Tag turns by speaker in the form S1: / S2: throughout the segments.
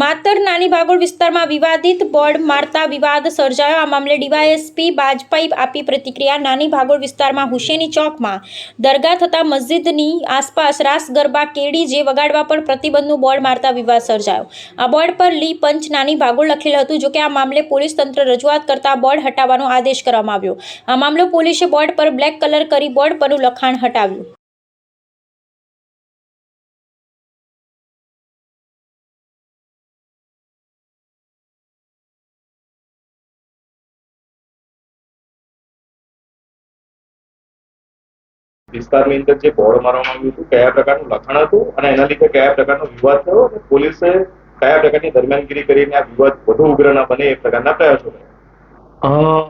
S1: માતર નાની ભાગોળ વિસ્તારમાં વિવાદિત બોર્ડ મારતા વિવાદ સર્જાયો. આ મામલે ડીવાયએસપી બાજપાઈ આપી પ્રતિક્રિયા. નાની ભાગોળ વિસ્તારમાં હુસેની ચોકમાં દરગાહ થતા મસ્જિદની આસપાસ રાસ ગરબા કેડી જે વગાડવા પર પ્રતિબંધનું બોર્ડ મારતા વિવાદ સર્જાયો. આ બોર્ડ પર લી પંચ નાની ભાગોળ લખેલ હતું, જોકે આ મામલે પોલીસ તંત્ર રજૂઆત કરતા બોર્ડ હટાવવાનો આદેશ કરવામાં આવ્યો. આ મામલે પોલીસે બોર્ડ પર બ્લેક કલર કરી બોર્ડ પરનું લખાણ હટાવ્યું.
S2: વિસ્તારની અંદર જે બોર્ડ મારવામાં આવ્યું હતું, કયા પ્રકારનું લખાણ હતું અને એના લીધે કયા પ્રકારનો વિવાદ થયો અને પોલીસે કયા પ્રકારની દરમિયાનગીરી કરીને આ વિવાદ વધુ ઉગ્ર ના બને એ પ્રકારના પ્રયાસો કર્યા.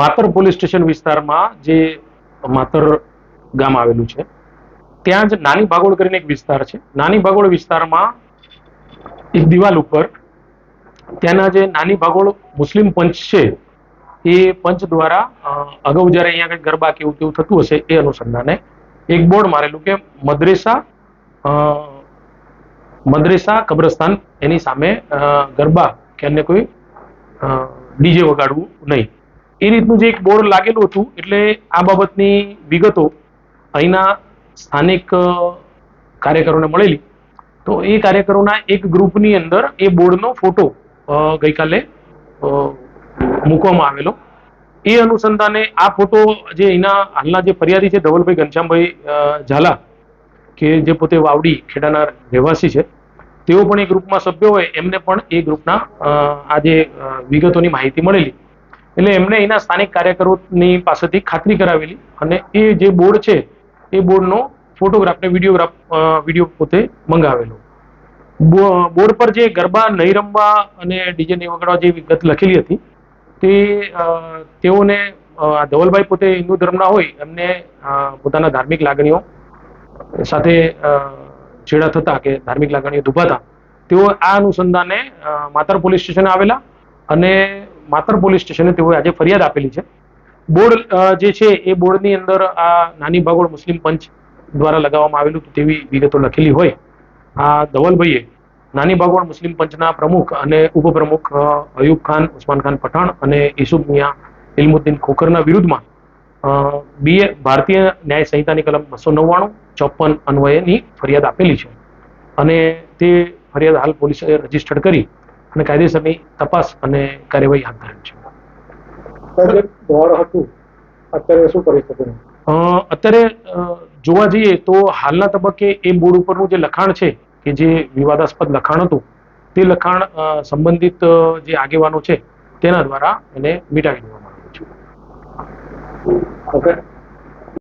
S3: માતર પોલીસ સ્ટેશન વિસ્તારમાં જે માતર ગામ આવેલું છે, ત્યાં જ નાની ભાગોળ કરીને એક વિસ્તાર છે. નાની ભાગોળ વિસ્તારમાં એક દિવાલ ઉપર ત્યાંના જે નાની ભાગોળ મુસ્લિમ પંચ છે એ પંચ દ્વારા અગાઉ જ્યારે અહીંયા કંઈક ગરબા કેવું કેવું થતું હશે એ અનુસંધાને એક બોર્ડ મારેલું કે મદ્રેસા મદ્રેસા કબ્રસ્તાન એની સામે ગરબા કે અન્ય કોઈ ડીજે વગાડવું નહીં. એ રીતનું જે એક બોર્ડ લાગેલું હતું એટલે આ બાબતની વિગતો અહીંના સ્થાનિક કાર્યકરોને મળેલી. તો એ કાર્યકરોના એક ગ્રુપની અંદર એ બોર્ડનો ફોટો ગઈકાલે મૂકવામાં આવેલો. એ અનુસંધાને આ ફોટો જે અહીંના હાલના જે ફરિયાદી છે, ધવલભાઈ ઘનશ્યામભાઈ ઝાલા, કે જે પોતે વાવડી ખેડાના રહેવાસી છે, તેઓ પણ એ ગ્રુપમાં સભ્ય હોય, એમને પણ એ ગ્રુપના આ જે વિગતોની માહિતી મળેલી. એટલે એમણે અહીંના સ્થાનિક કાર્યકરોની પાસેથી ખાતરી કરાવેલી અને એ જે બોર્ડ છે, એ બોર્ડનો ફોટોગ્રાફ ને વિડીયોગ્રાફ વીડિયો પોતે મંગાવેલો. બોર્ડ પર જે ગરબા નહીં રમવા અને ડીજે નહીં વગાડવા જે વિગત લખેલી હતી તે તેઓને ધવલભાઈ પોતે હિન્દુ ધર્મના હોય, એમને પોતાના ધાર્મિક લાગણીઓ સાથે છેડા થતા કે ધાર્મિક લાગણીઓ દુભાતા, તેઓ આ અનુસંધાને માતર પોલીસ સ્ટેશને આવેલા અને માતર પોલીસ સ્ટેશને તેઓએ આજે ફરિયાદ આપેલી છે. બોર્ડ જે છે એ બોર્ડની અંદર આ નાની ભાગોળ મુસ્લિમ પંચ દ્વારા લગાવવામાં આવેલું તેવી વિગતો લખેલી હોય. આ ધવલભાઈએ નાની ભાગોળ મુસ્લિમ પંચના પ્રમુખ અને ઉપપ્રમુખ અયુબ ખાન ઉસ્માન ખાન પઠાણ અને ઈસુફ મિયા ઇલમુદ્દીન ખોખરના વિરુદ્ધમાં બીએ ભારતીય ન્યાય સંહિતાની કલમ બસો નવ્વાણું ચોપન અન્વયેની ફરિયાદ આપેલી છે. અને તે ફરિયાદ હાલ પોલીસે રજીસ્ટર્ડ કરી અને કાયદેસરની તપાસ અને કાર્યવાહી હાથ ધરી છે.
S4: અત્યારે શું કરી શકે
S3: અત્યારે જોવા જઈએ તો હાલના તબક્કે એ બોર્ડ ઉપરનું જે લખાણ છે કે જે વિવાદાસ્પદ લખાણ હતું, તે લખાણ સંબંધિત જે આગેવાનો છે, તેના દ્વારા એને મિટાવી દેવામાં આવ્યું છે.